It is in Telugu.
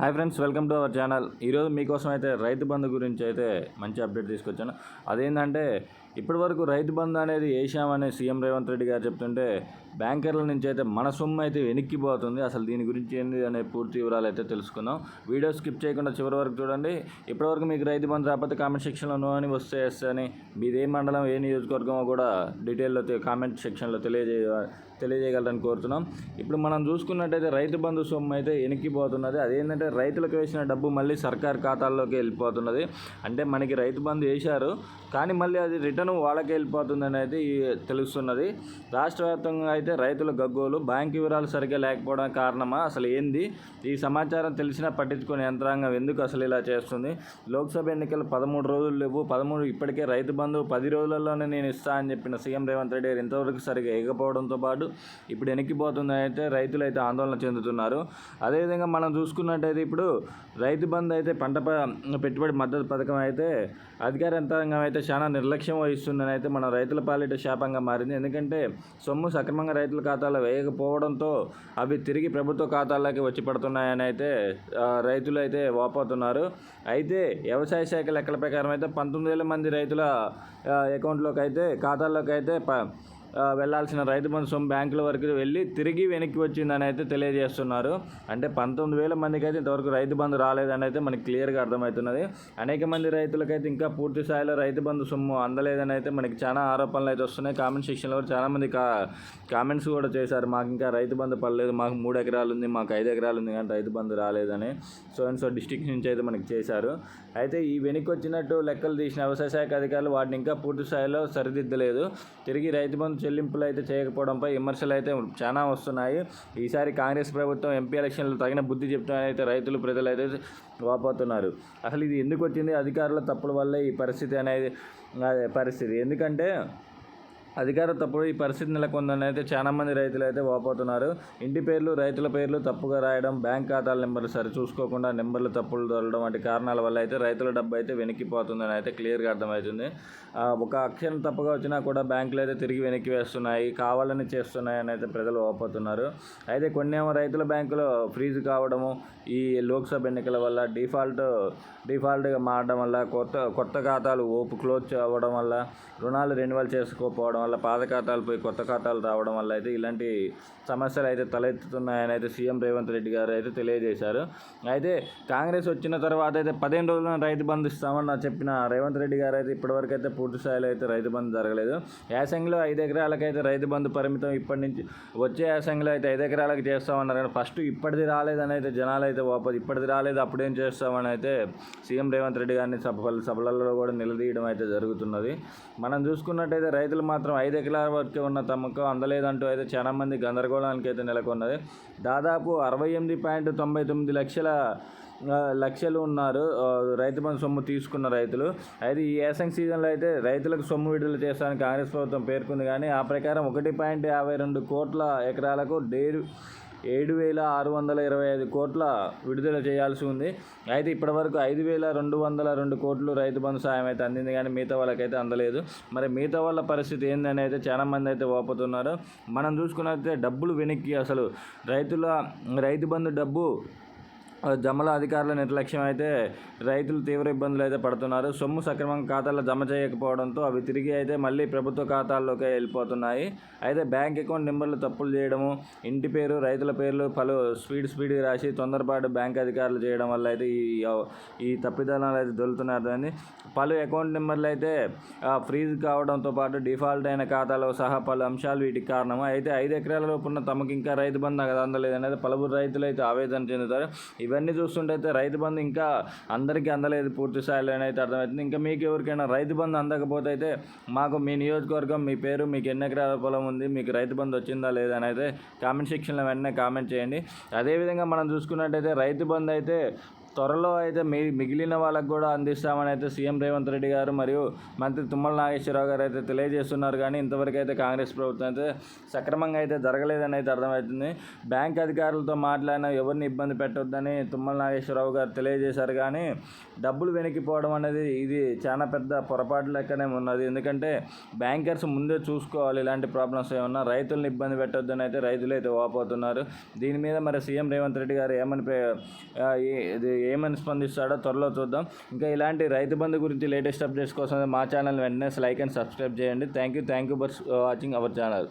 Hi friends welcome to our channel. ఈరోజు మీకోసం అయితే రైతు బంధు గురించి అయితే మంచి అప్డేట్ తీసుకొచ్చాను. అదేంటంటే ఇప్పటి వరకు రైతు బంధు అనేది వేసామని సీఎం రేవంత్ రెడ్డి గారు చెప్తుంటే బ్యాంకర్ల నుంచి అయితే మన సొమ్ము అయితే వెనక్కిపోతుంది. అసలు దీని గురించి ఏంటి అనే పూర్తి వివరాలు అయితే తెలుసుకుందాం. వీడియో స్కిప్ చేయకుండా చివరి వరకు చూడండి. ఇప్పటివరకు మీకు రైతు బంధు రాకపోతే కామెంట్ సెక్షన్లో నో అని వస్తే ఎస్ అని మీది ఏ మండలం ఏ నియోజకవర్గమో కూడా డీటెయిల్లో కామెంట్ సెక్షన్లో తెలియజేయ తెలియజేయగలరని కోరుతున్నాం. ఇప్పుడు మనం చూసుకున్నట్టయితే రైతు బంధు సొమ్ము అయితే వెనక్కిపోతున్నది అదేంటంటే రైతులకు వేసిన డబ్బు మళ్ళీ సర్కార్ ఖాతాల్లోకి వెళ్ళిపోతున్నది. అంటే మనకి రైతు బంధు వేశారు కానీ మళ్ళీ అది రిటర్న్ వాళ్ళకే వెళ్ళిపోతుందని అయితే తెలుస్తున్నది. రాష్ట్ర వ్యాప్తంగా అయితే రైతుల గగ్గోలు బ్యాంక్ వివరాలు సరిగ్గా లేకపోవడం కారణమా? అసలు ఏంది? ఈ సమాచారం తెలిసినా పట్టించుకునే యంత్రాంగం ఎందుకు అసలు ఇలా చేస్తుంది? లోక్సభ ఎన్నికలు పదమూడు రోజులు లేవు. పదమూడు ఇప్పటికే రైతు బంధు పది రోజులలోనే నేను ఇస్తా అని చెప్పిన సీఎం రేవంత్ రెడ్డి గారు ఇంతవరకు సరిగా ఎగపోవడంతో పాటు ఇప్పుడు వెనక్కిపోతుంది అయితే రైతులు అయితే ఆందోళన చెందుతున్నారు. అదేవిధంగా మనం చూసుకున్నట్టయితే ఇప్పుడు రైతు బంధు అయితే పంట పెట్టుబడి మద్దతు పథకం అయితే అధికార యంత్రాంగం అయితే చాలా నిర్లక్ష్యం వహిస్తుందని అయితే మన రైతుల పాలిట శాపంగా మారింది. ఎందుకంటే సొమ్ము సక్రమంగా రైతుల ఖాతాలో వేయకపోవడంతో అవి తిరిగి ప్రభుత్వ ఖాతాల్లోకి వచ్చి పడుతున్నాయని అయితే రైతులు అయితే వాపోతున్నారు. అయితే వ్యవసాయ శాఖ లెక్కల ప్రకారం అయితే పంతొమ్మిది వేల మంది రైతుల అకౌంట్లోకి అయితే ఖాతాల్లోకి అయితే ప వెళ్ళాల్సిన వెళ్ళాల్సిన రైతు బంధు సొమ్ము బ్యాంకుల వరకు వెళ్ళి తిరిగి వెనక్కి వచ్చిందని అయితే తెలియజేస్తున్నారు. అంటే పంతొమ్మిది వేల మందికి అయితే ఇంతవరకు రైతు బంధు రాలేదని అయితే మనకి క్లియర్గా అర్థమవుతున్నది. అనేక మంది రైతులకైతే ఇంకా పూర్తి స్థాయిలో రైతు బంధు సొమ్ము అందలేదని అయితే మనకి చాలా ఆరోపణలు అయితే వస్తున్నాయి. కామెంట్ సెక్షన్లో కూడా చాలామంది కా కామెంట్స్ కూడా చేశారు. మాకు ఇంకా రైతు బంధు పడలేదు. మాకు మూడు ఎకరాలు ఉంది మాకు ఐదు ఎకరాలు ఉంది కానీ రైతు బంధు రాలేదని సో అండ్ సో డిస్టిక్ నుంచి అయితే మనకి చేశారు. అయితే ఈ వెనక్కి వచ్చినట్టు లెక్కలు తీసిన వ్యవసాయ శాఖ అధికారులు వాటిని ఇంకా పూర్తి స్థాయిలో సరిదిద్దలేదు. తిరిగి రైతు బంధు చెల్లింపులు అయితే చేయకపోవడంపై విమర్శలు అయితే చాలా వస్తున్నాయి. ఈసారి కాంగ్రెస్ ప్రభుత్వం ఎంపీ ఎలక్షన్లు తగిన బుద్ధి చెప్తామని అయితే రైతులు ప్రజలు అయితే వాపోతున్నారు. అసలు ఇది ఎందుకు వచ్చింది? అధికారుల తప్పుల వల్లే ఈ పరిస్థితి అనేది పరిస్థితి. ఎందుకంటే అధికార తప్పుడు ఈ పరిస్థితి నెలకొందని అయితే చాలా మంది రైతులు అయితే వాపోతున్నారు. ఇంటి పేర్లు రైతుల పేర్లు తప్పుగా రాయడం బ్యాంక్ ఖాతాల నెంబర్లు సరి చూసుకోకుండా నెంబర్లు తప్పులు దొరకడం వంటి కారణాల వల్ల అయితే రైతుల డబ్బు అయితే వెనక్కిపోతుందని అయితే క్లియర్గా అర్థమవుతుంది. ఒక అక్షరం తప్పుగా వచ్చినా కూడా బ్యాంకులు అయితే తిరిగి వెనక్కి వేస్తున్నాయి కావాలని చేస్తున్నాయి అని అయితే ప్రజలు వాపోతున్నారు. అయితే కొన్ని ఏమో రైతుల బ్యాంకులో ఫ్రీజ్ కావడము ఈ లోక్సభ ఎన్నికల వల్ల డిఫాల్ట్ డిఫాల్ట్గా మారడం వల్ల కొత్త కొత్త ఖాతాలు ఓపు క్లోజ్ అవ్వడం వల్ల రుణాలు రెన్యువల్ చేసుకోకపోవడం వాళ్ళ పాత ఖాతాలు పోయి కొత్త ఖాతాలు రావడం వల్ల అయితే ఇలాంటి సమస్యలు అయితే తలెత్తుతున్నాయని అయితే సీఎం రేవంత్ రెడ్డి గారు అయితే తెలియజేశారు. అయితే కాంగ్రెస్ వచ్చిన తర్వాత అయితే పదిహేను రోజుల్లో రైతు బంధు ఇస్తామని చెప్పిన రేవంత్ రెడ్డి గారు అయితే ఇప్పటివరకు అయితే పూర్తి స్థాయిలో అయితే రైతు బంధు జరగలేదు. యాసంగిలో ఐదు ఎకరాలకైతే రైతు బంధు పరిమితం ఇప్పటి నుంచి వచ్చే యాసంగిలో అయితే ఐదు ఎకరాలకు చేస్తామన్నారు కానీ ఫస్ట్ ఇప్పటిది రాలేదని అయితే జనాలు అయితే వాపస్ ఇప్పటిది రాలేదు అప్పుడేం చేస్తామని అయితే సీఎం రేవంత్ రెడ్డి గారిని సభ సభలలో కూడా నిలదీయడం అయితే జరుగుతున్నది. మనం చూసుకున్నట్టయితే రైతులు మాత్రం ఐదు ఎకరాల వరకు ఉన్న తమకు అందలేదంటూ అయితే చాలా మంది గందరగోళానికి అయితే నెలకొన్నది. దాదాపు అరవై ఎనిమిది పాయింట్ తొంభై తొమ్మిది లక్షల లక్షలు ఉన్నారు రైతు బంధు సొమ్ము తీసుకున్న రైతులు. అయితే ఈ యాసంగ్ సీజన్లో అయితే రైతులకు సొమ్ము విడుదల చేస్తానని కాంగ్రెస్ ప్రభుత్వం పేర్కొంది. కానీ ఆ ప్రకారం ఒకటి పాయింట్ యాభై రెండు కోట్ల ఎకరాలకు డేరు ఏడు వేల ఆరు వందల ఇరవై ఐదు కోట్ల విడుదల చేయాల్సి ఉంది. అయితే ఇప్పటివరకు ఐదు వేల రెండు వందల రెండు కోట్లు రైతు బంధు సాయం అయితే అందింది కానీ మిగతా వాళ్ళకైతే అందలేదు. మరి మిగతా వాళ్ళ పరిస్థితి ఏందని అయితే చాలా మంది అయితే వాపోతున్నారు. మనం చూసుకున్నట్లయితే డబ్బులు వెనక్కి అసలు రైతుల రైతు బంధు డబ్బు జమల అధికారుల నిర్లక్ష్యం అయితే రైతులు తీవ్ర ఇబ్బందులు అయితే పడుతున్నారు. సొమ్ము సక్రమంగా ఖాతాలో జమ చేయకపోవడంతో అవి తిరిగి అయితే మళ్ళీ ప్రభుత్వ ఖాతాల్లోకి వెళ్ళిపోతున్నాయి. అయితే బ్యాంక్ అకౌంట్ నెంబర్లు తప్పులు చేయడము ఇంటి పేరు రైతుల పేర్లు పలు స్పీడ్ స్పీడ్గా రాసి తొందరపాటు బ్యాంక్ అధికారులు చేయడం వల్ల అయితే ఈ ఈ తప్పిదాలు అయితే దొరుకుతున్నారు అర్థమైంది పలు అకౌంట్ నెంబర్లు అయితే ఫ్రీజ్ కావడంతో పాటు డిఫాల్ట్ అయిన ఖాతాలో సహా పలు అంశాలు వీటికి కారణము. అయితే ఐదు ఎకరాల లోపు ఉన్న తమకు ఇంకా రైతు బంధు అందలేదు అనేది పలువురు రైతులు అయితే ఆవేదన చెందుతారు. ఇవన్నీ చూస్తుంటే అయితే రైతు బంధు ఇంకా అందరికీ అందలేదు పూర్తి స్థాయిలో అయితే అర్థమవుతుంది. ఇంకా మీకు ఎవరికైనా రైతు బంధు అందకపోతే అయితే మాకు మీ నియోజకవర్గం మీ పేరు మీకు ఎన్ని ఎకరాల పొలం ఉంది మీకు రైతు బంధు వచ్చిందా లేదా అని అయితే కామెంట్ సెక్షన్లో వెంటనే కామెంట్ చేయండి. అదేవిధంగా మనం చూసుకున్నట్టయితే రైతు బంధు అయితే త్వరలో అయితే మి మిగిలిన వాళ్ళకు కూడా అందిస్తామని అయితే సీఎం రేవంత్ రెడ్డి గారు మరియు మంత్రి తుమ్మల నాగేశ్వరరావు గారు అయితే తెలియజేస్తున్నారు. కానీ ఇంతవరకు అయితే కాంగ్రెస్ ప్రభుత్వం అయితే సక్రమంగా అయితే జరగలేదని అయితే అర్థమవుతుంది. బ్యాంక్ అధికారులతో మాట్లాడిన ఎవరిని ఇబ్బంది పెట్టొద్దని తుమ్మల నాగేశ్వరరావు గారు తెలియజేశారు. కానీ డబ్బులు వెనక్కిపోవడం అనేది ఇది చాలా పెద్ద పొరపాటు లెక్కనే ఉన్నది. ఎందుకంటే బ్యాంకర్స్ ముందే చూసుకోవాలి ఇలాంటి ప్రాబ్లమ్స్ ఏమన్నా. రైతులను ఇబ్బంది పెట్టొద్దని అయితే రైతులు అయితే వాపోతున్నారు. దీని మీద మరి సీఎం రేవంత్ రెడ్డి గారు ఏమని పే- ఇది ఏమని స్పందిస్తాడో త్వరలో చూద్దాం. ఇంకా ఇలాంటి రైతు బంధు గురించి లేటెస్ట్ అప్డేట్స్ కోసం మా ఛానల్ వెంటనే లైక్ అండ్ సబ్స్క్రైబ్ చేయండి. Thank you thank you for watching our channel.